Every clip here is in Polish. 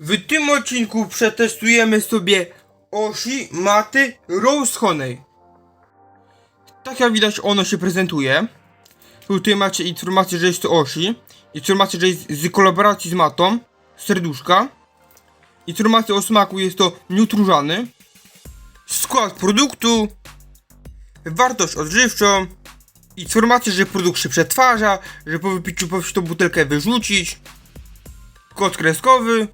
W tym odcinku przetestujemy sobie Oshi Maty Rose Honey. Tak jak widać ono się prezentuje. Tutaj macie informację, że jest to Oshi. Informację, że jest z kolaboracji z matą. Serduszka. Informacja o smaku jest to miód. Skład produktu. Wartość odżywczą. Informacja, że produkt się przetwarza, że po wypiciu powinien tą butelkę wyrzucić. Kod kreskowy.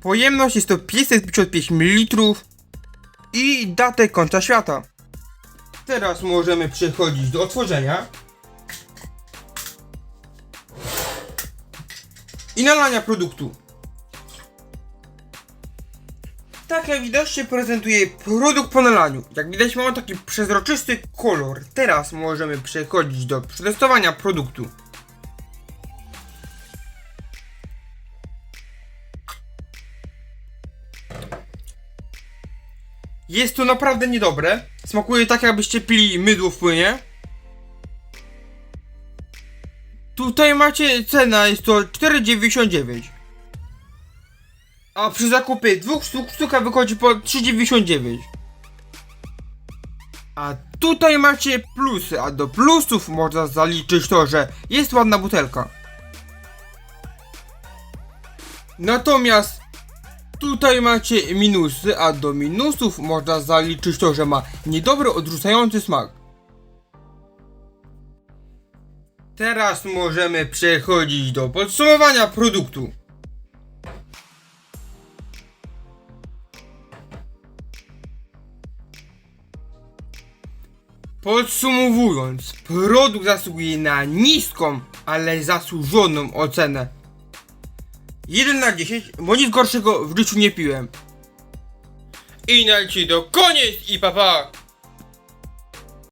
Pojemność jest to 555 ml. I datę końca świata. Teraz możemy przechodzić do otworzenia. I nalania produktu. Tak jak się prezentuje produkt po nalaniu. Jak widać ma on taki przezroczysty kolor. Teraz możemy przechodzić do przetestowania produktu. Jest to naprawdę niedobre. Smakuje tak jakbyście pili mydło w płynie. Tutaj macie cena, jest to 4,99. A przy zakupie dwóch sztuk sztuka wychodzi po 3,99. A tutaj macie plusy, a do plusów można zaliczyć to, że jest ładna butelka. Natomiast tutaj macie minusy, a do minusów można zaliczyć to, że ma niedobry odrzucający smak. Teraz możemy przechodzić do podsumowania produktu. Podsumowując, produkt zasługuje na niską, ale zasłużoną ocenę. 1 na 10, bo nic gorszego w życiu nie piłem. I na dzisiaj to koniec i papa! Pa.